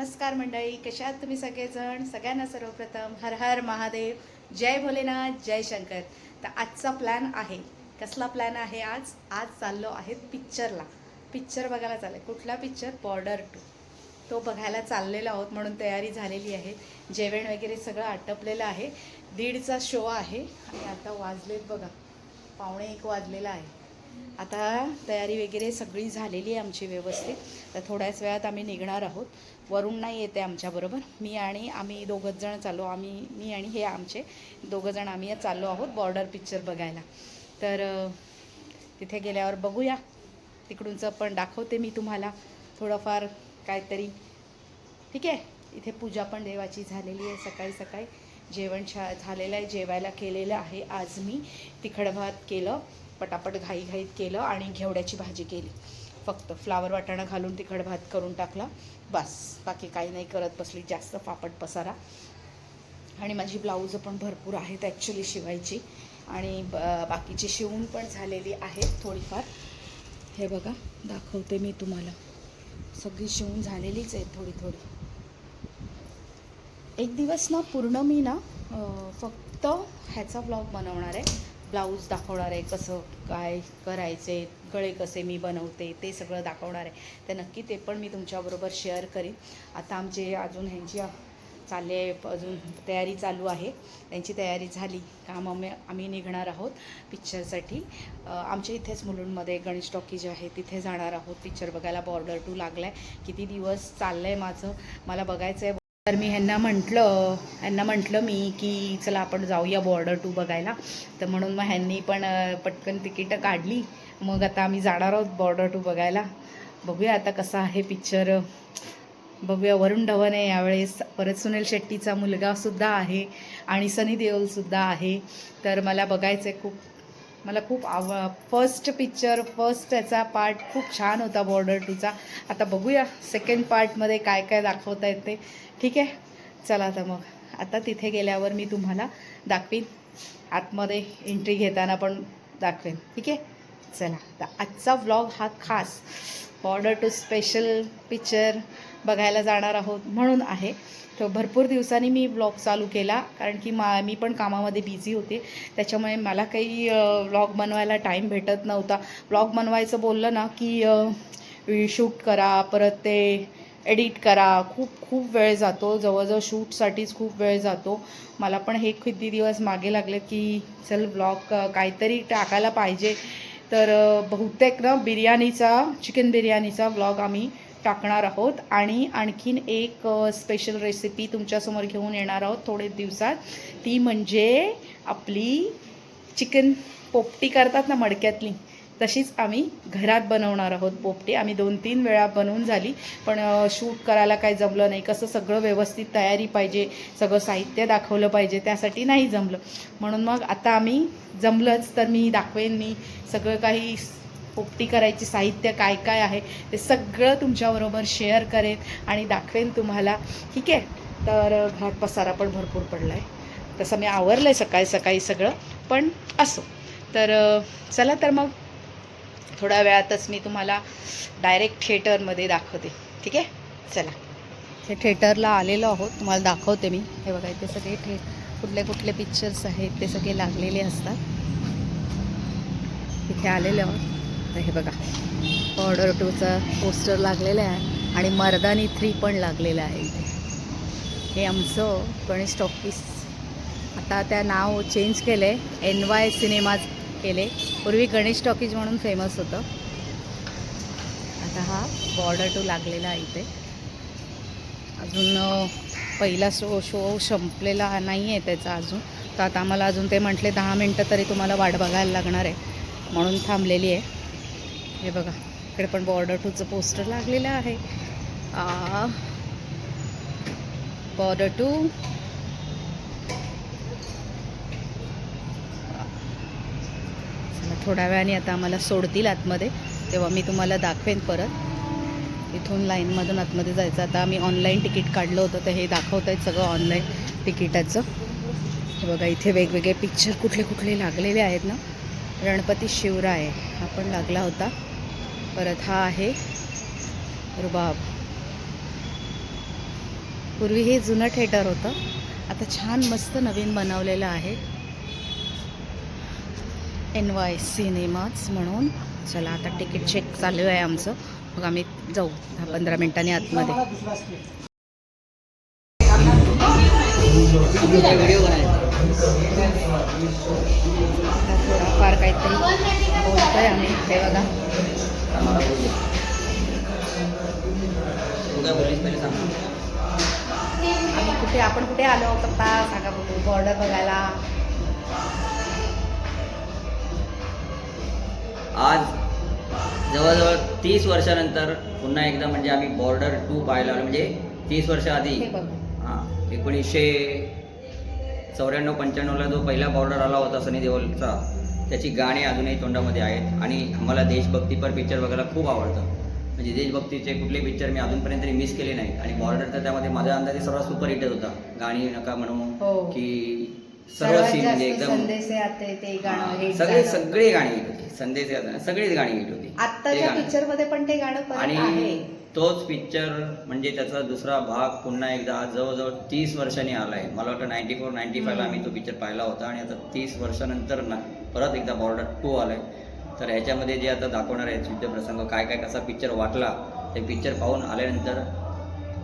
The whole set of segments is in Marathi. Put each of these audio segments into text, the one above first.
नमस्कार मंडळी कशा आहात तुम्ही सगळेजण? सगळ्यांना सर्वप्रथम हर हर महादेव. जय भोलेनाथ जय शंकर. तर आजचा प्लॅन आहे. कसला प्लॅन आहे आज? आज चाललो आहे पिक्चरला पिक्चर बघायला चाललं कुठला पिक्चर बॉर्डर टू तो बघायला चाललेलो आहोत म्हणून तयारी झालेली आहे. जेवण वगैरे सगळं आटपलेलं आहे. दीडचा शो आहे. आणि आता वाजलेत बघा. पावणे एक वाजलेला आहे. आता तयारी वगैरे सगळी झालेली आहे आमची व्यवस्थित. तर थोड्याच वेळात आम्ही निघणार आहोत. वरून नाही येते आमच्याबरोबर मी आणि आम्ही दोघंच जण चाललो आम्ही मी आणि हे आमचे दोघं जण आम्ही चाललो आहोत बॉर्डर पिक्चर बघायला. तर तिथे गेल्यावर बघूया. तिकडूनचं पण दाखवते मी तुम्हाला. थोडंफार काहीतरी. ठीक आहे? इथे पूजा पण देवाची झालेली आहे. सकाळी सकाळी जेवण छा झालेलं आहे जेवायला केलेलं आहे. आज मी तिखड भात केलं. पटापट घाईघाईत केलं आणि घेवड्याची भाजी केली. फक्त फ्लावर वाटाणा घालून तिखट भात करून टाकला. बस बाकी काही नाही करत बसली. जास्त पापड पसारा. आणि माझी ब्लाऊज पण भरपूर आहेत ॲक्च्युली शिवायची. आणि ब- बाकीची शिवून पण झालेली आहेत थोडीफार. हे बघा दाखवते मी तुम्हाला. सगळी शिवून झालेलीच आहे थोडी थोडी. एक दिवस ना पूर्ण मी ना फक्त ह्याचा ब्लॉग बनवणार आहे. ब्लाऊज दाखवणार आहे कसं काय करायचे गळे कसे मी बनवते ते सगळं दाखवणार आहे. तर नक्की ते पण मी तुमच्याबरोबर शेअर करीन. आता आमचे अजून ह्यांची चालले अजून तयारी चालू आहे. त्यांची तयारी झाली. काम आम्ही आम्ही निघणार आहोत पिक्चरसाठी आमच्या इथेच मुलुंडमध्ये गणेश टॉकीज आहे तिथे जाणार आहोत. पिक्चर बघायला बॉर्डर टू लागला आहे किती दिवस चाललं आहे माझं मला बघायचं आहे तर मी ह्यांना म्हटलं ह्यांना म्हटलं मी की चला आपण जाऊया बॉर्डर टू बघायला. तर म्हणून मग ह्यांनी पण पटकन तिकीटं काढली. मग आता आम्ही जाणार आहोत बॉर्डर टू बघायला. बघूया आता कसा आहे पिक्चर बघूया वरुण धवन आहे यावेळेस परत सुनील शेट्टीचा मुलगासुद्धा आहे आणि सनी देओलसुद्धा आहे. तर मला बघायचं आहे खूप. मला खूप आव फर्स्ट पिक्चर फर्स्ट त्याचा पार्ट खूप छान होता बॉर्डर टूचा आता बघूया सेकंड पार्टमध्ये काय काय दाखवता येते. ठीक आहे? चला आता मग. आता तिथे गेल्यावर मी तुम्हाला दाखवीन. आतमध्ये एंट्री घेताना पण दाखवेन. ठीक आहे? चला. तर आजचा व्लॉग हा खास. बॉर्डर टू स्पेशल पिक्चर बघायला जाणार आहोत म्हणून आहे. तर भरपूर दिवसांनी मी ब्लॉग चालू केला कारण की मा मी पण कामामध्ये बिझी होते. त्याच्यामुळे मला काही व्लॉग बनवायला टाईम भेटत नव्हता. व्लॉग बनवायचं बोललं ना की शूट करा परत ते एडिट करा. खूप खूप वेळ जातो. जवळजवळ शूटसाठीच खूप वेळ जातो. मला पण हे किती दिवस मागे लागले की चल ब्लॉग काहीतरी टाकायला पाहिजे. तर बहुतेक ना बिर्याणीचा चिकन बिर्याणीचा व्लॉग आम्ही टाकणार आहोत आणि आणखीन एक स्पेशल रेसिपी तुमच्यासमोर घेऊन येणार आहोत थोडे दिवसात. ती म्हणजे आपली चिकन पोपटी करतात ना मडक्यातली तशीच आम्ही घरात बनवणार आहोत पोपटी. आम्ही दोन तीन वेळा बनवून झाली पण शूट करायला काही जमलं नाही. कसं सगळं व्यवस्थित तयारी पाहिजे सगळं साहित्य दाखवलं पाहिजे त्यासाठी नाही जमलं. म्हणून मग आता आम्ही जमलंच तर मी दाखवेन मी सगळं काही पोपटी करायची साहित्य काय काय आहे ते सगळं तुमच्याबरोबर शेअर करेन आणि दाखवेन तुम्हाला. ठीक आहे? तर घरात पसारा पण भरपूर पडला आहे तसं मी आवरलं आहे सकाळी सकाळी सगळं पण असो. तर चला तर मग. थोड्या वेळातच मी तुम्हाला डायरेक्ट थिएटरमध्ये दाखवते. ठीक आहे? चला. हे थिएटरला आलेलो आहोत. तुम्हाला दाखवते मी. हे बघा इथे सगळे ठे कुठले कुठले पिक्चर्स आहेत ते सगळे लागलेले असतात. इथे आलेले आहोत. तर हे बघा. ऑर्डर टूचा पोस्टर लागलेला आहे आणि मर्दानी थ्री पण लागलेलं आहे इथे. हे आमचं गणेश टॉकीज. आता त्या नाव चेंज केलं. आहे एन वाय सिनेमाज केले. पूर्वी गणेश टॉकीज म्हणून फेमस होतं. आता हा बॉर्डर टू लागलेला आहे इथे. अजून पहिला शो शो संपलेला नाही आहे त्याचा अजून. तर आता आम्हाला अजून ते म्हटले दहा मिनटं तरी तुम्हाला वाट बघायला लागणार आहे. म्हणून थांबलेली आहे. हे बघा इकडे पण बॉर्डर टूचं पोस्टर लागलेलं आहे. बॉर्डर टू थोड्या वेळाने आता आम्हाला सोडतील आतमध्ये तेव्हा मी तुम्हाला दाखवेन परत. इथून लाईनमधून आतमध्ये जायचं. आता आम्ही ऑनलाईन तिकीट काढलं होतं तर हे दाखवत आहेत सगळं ऑनलाईन तिकिटाचं हे बघा इथे वेगवेगळे पिक्चर कुठले कुठले लागलेले आहेत ना. गणपती शिवराय हा पण लागला होता. परत हा आहे रुबाब पूर्वी हे जुनं थिएटर होतं. आता छान मस्त नवीन बनवलेलं आहे. एन वाय सिनेमाच म्हणून. चला आता तिकीट चेक चालू आहे आमचं. मग आम्ही जाऊ दहा पंधरा मिनिटांनी आतमध्ये. आता थोडाफार काहीतरी बोलतोय आम्ही. हे बघा. आम्ही कुठे आपण कुठे आलो पप्पा? सांगा बघू. बॉर्डर बघायला. आज जवळजवळ तीस वर्षानंतर पुन्हा एकदा म्हणजे आम्ही बॉर्डर टू पाहायला आलो. म्हणजे तीस वर्ष आधी. हे हां एकोणीसशे चौऱ्याण्णव पंच्याण्णवला जो पहिला बॉर्डर आला होता सनी देओलचा त्याची गाणी अजूनही तोंडामध्ये आहेत. आणि मला देशभक्तीपर पिक्चर बघायला खूप आवडतं. म्हणजे देशभक्तीचे कुठले पिक्चर मी अजूनपर्यंत तरी मिस केले नाहीत. आणि बॉर्डर तर त्यामध्ये माझ्या अंदाजे सर्वात सुपर हिटच होता. गाणी नका म्हणू हो. की सर्व सीन म्हणजे एकदम सगळे. सगळे गाणी हिट होती. संदेश सगळीच गाणी हिट होती. आत्ताच्या. पिक्चरमध्ये पण ते गाणं आणि तोच पिक्चर म्हणजे त्याचा दुसरा भाग पुन्हा एकदा आज जवळजवळ तीस वर्षांनी आला आहे मला वाटतं नाईन्टी फोर नाईन्टी फायला आम्ही तो पिक्चर पाहिला होता आणि आता तीस वर्षानंतर ना परत एकदा बॉर्डर टू आलाय तर ह्याच्यामध्ये जे आता दाखवणार आहे युद्धप्रसंग काय काय कसा पिक्चर वाटला ते पिक्चर पाहून आल्यानंतर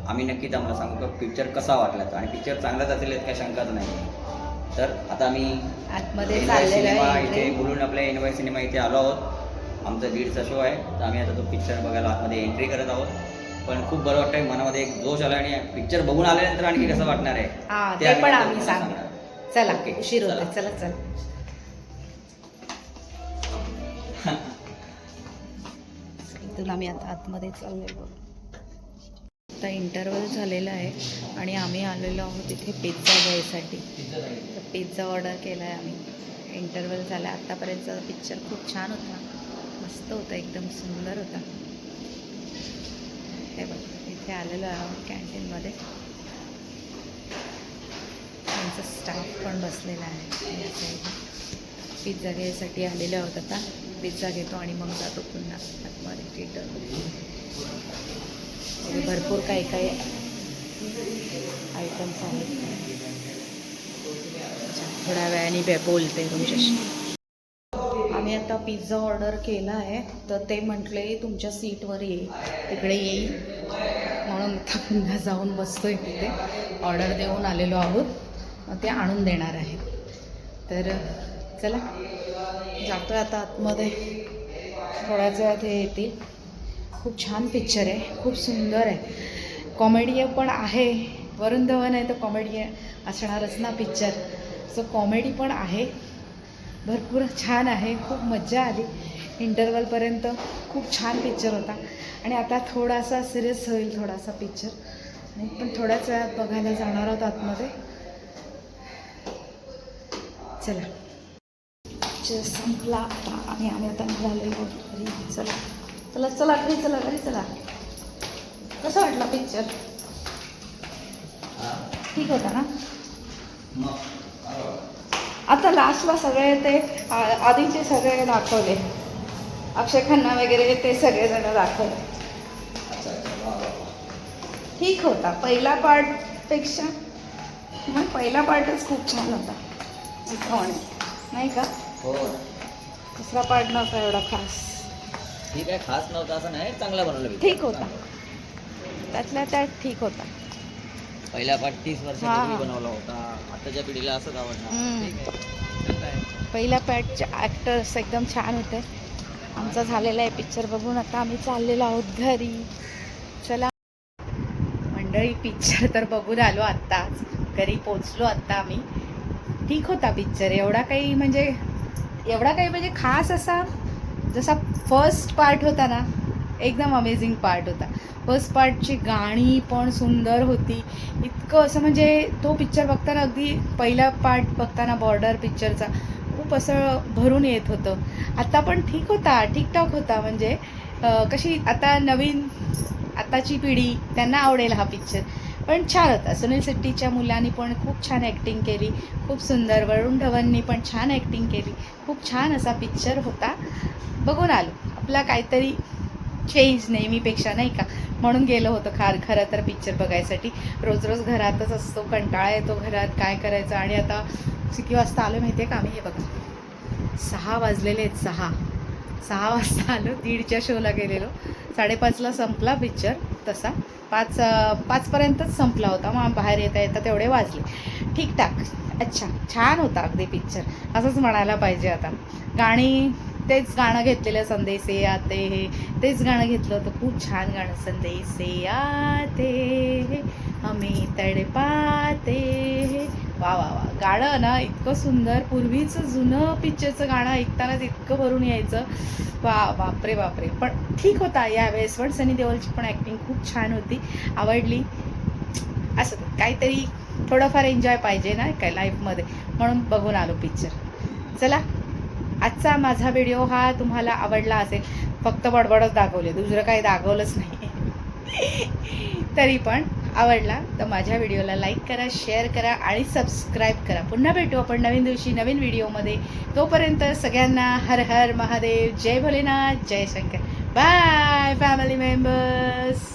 आम्ही नक्कीच आम्हाला सांगू का पिक्चर कसा वाटला. आणि पिक्चर चांगलाच असेल यात काही शंकाच नाही तर आता आम्ही आतमध्ये सिनेमा आहे इथे. बोलून आपल्या एन वाय सिनेमा इथे आलो आहोत आमचा दीडचा शो आहे. तर आम्ही आता तो पिक्चर बघायला आतमध्ये एंट्री करत आहोत. पण खूप बरं वाटतंय. मनामध्ये एक जोश आला आणि पिक्चर बघून आल्यानंतर आणखी कसं वाटणार आहे? हा ते ते पण आता आम्ही सांगणार. चला ओके, उशीर होते चला. चला चला. इथून आम्ही आता आतमध्ये चाललोय बघ. आता इंटरव्हल झालेला आहे आणि आम्ही आलेलो आहोत इथे पिझ्झा घ्यायसाठी. तर पिझ्झा ऑर्डर केला आहे आम्ही. इंटरव्हल झाला. आत्तापर्यंतचा पिक्चर खूप छान होता. मस्त होता एकदम सुंदर होता. हे बघ इथे आलेलो आहोत कॅन्टीनमध्ये. त्यांचा स्टाफ पण बसलेला आहे. या साईडला पिझ्झा घ्यायसाठी आलेले आहोत आता. पिझ्झा घेतो आणि मग जातो पुन्हा आतमध्ये थिएटरमध्ये भरपूर काही काही आयटम्स आहेत. थोड्या वेळाने बे बोलते तुमच्याशी. आता पिझ्झा ऑर्डर केला आहे तर ते म्हटले तुमच्या सीटवर ये. तिकडे येईल म्हणून आता पुन्हा जाऊन बसतोय तिथे. ऑर्डर देऊन आलेलो आहोत. मग ते आणून देणार आहे तर चला. जातो आहे आता आतमध्ये. थोड्याच वेळात हे येतील. खूप छान पिक्चर आहे. खूप सुंदर आहे. कॉमेडी पण आहे. वरुण धवन आहे तर कॉमेडी असणारच ना पिक्चर सो कॉमेडी पण आहे. भरपूर छान आहे खूप मज्जा आली. इंटरवलपर्यंत खूप छान पिक्चर होता. आणि आता थोडासा सिरियस होईल थोडासा पिक्चर आणि पण थोड्याच वेळात बघायला जाणार आहोत आतमध्ये. चला. पिक्चर संपला आता. आणि आम्ही आता निघालो घरी. चला. चला चला घरी चला घरी चला. कसा वाटला पिक्चर ठीक होता ना? आता लास्टला सगळे ते आधीचे सगळे दाखवले. अक्षय खन्ना वगैरे ते सगळेजण दाखवले. ठीक होता. पहिला पार्टपेक्षा मग पहिला पार्टच खूप छान होता. दिखावणे नाही. का? हो. दुसरा पार्ट नव्हता एवढा खास. ठीक आहे खास नव्हता असं नाही चांगला बनवलं. ठीक होता. त्यातल्या त्यात ठीक होता. पहिला पाठ तीस वर्षापूर्वी हां. बनवला होता. आताच्या पिढीला असंच आवडणार. पहिल्या पॅटचे ॲक्टर्स एकदम छान होते. आमचा झालेला आहे पिक्चर बघून. आता आम्ही चाललेलो आहोत घरी. चला. मंडळी पिक्चर तर बघून आलो आत्ताच. घरी पोचलो आत्ता आम्ही. ठीक होता पिक्चर एवढा काही म्हणजे एवढा काही म्हणजे खास असा जसा फर्स्ट पार्ट होता ना एकदम अमेझिंग पार्ट होता. फर्स्ट पार्टची गाणी पण सुंदर होती. इतकं असं म्हणजे तो पिक्चर बघताना अगदी पहिला पार्ट बघताना बॉर्डर पिक्चरचा खूप असं भरून येत होतं. आता पण ठीक होता ठीकठाक होता म्हणजे कशी आता नवीन आताची पिढी त्यांना आवडेल हा पिक्चर पण छान होता. सुनील शेट्टीच्या मुलांनी पण खूप छान ॲक्टिंग केली. खूप सुंदर. वरुण धवननी पण छान ॲक्टिंग केली. खूप छान असा पिक्चर होता. बघून आलो. आपला काहीतरी चेंज नेहमीपेक्षा नाही का? म्हणून गेलो होतो खार खरं तर पिक्चर बघायसाठी. रोज रोज घरातच असतो कंटाळा येतो घरात काय करायचं? आणि आता किती वाजता आलो माहिती आहे का आम्ही? हे बघा. सहा वाजलेले आहेत सहा. सहा वाजता आलो दीडच्या शोला गेलेलो. साडेपाचला संपला पिक्चर तसा. पाच पाचपर्यंतच संपला होता. मग बाहेर येता येता तेवढे वाजले. ठीकठाक. अच्छा छान होता अगदी पिक्चर असंच म्हणायला पाहिजे आता. गाणी तेच गाणं घेतलेलं संदेशे आते हे. तेच गाणं घेतलं होतं खूप छान गाणं संदेशे आते हे. हमें तडपाते हे. वा वा वा. गाणं ना इतकं सुंदर. पूर्वीचं जुनं पिक्चरचं गाणं ऐकतानाच इतकं भरून यायचं. वा बापरे बापरे. पण ठीक होता यावेळेस पण. सनी देओलची पण ॲक्टिंग खूप छान होती. आवडली. असं काहीतरी थोडंफार एन्जॉय पाहिजे ना काय लाईफमध्ये म्हणून बघून आलो पिक्चर चला. आजचा माझा व्हिडिओ हा तुम्हाला आवडला असेल फक्त बडबडच दाखवले दुसरं काही दाखवलंच नाही. तरी पण आवडला तर माझ्या व्हिडिओला लाईक करा शेअर करा आणि सबस्क्राईब करा. पुन्हा भेटू आपण नवीन दिवशी नवीन व्हिडिओमध्ये तोपर्यंत सगळ्यांना हर हर महादेव जय भोलेनाथ जय शंकर. Bye family members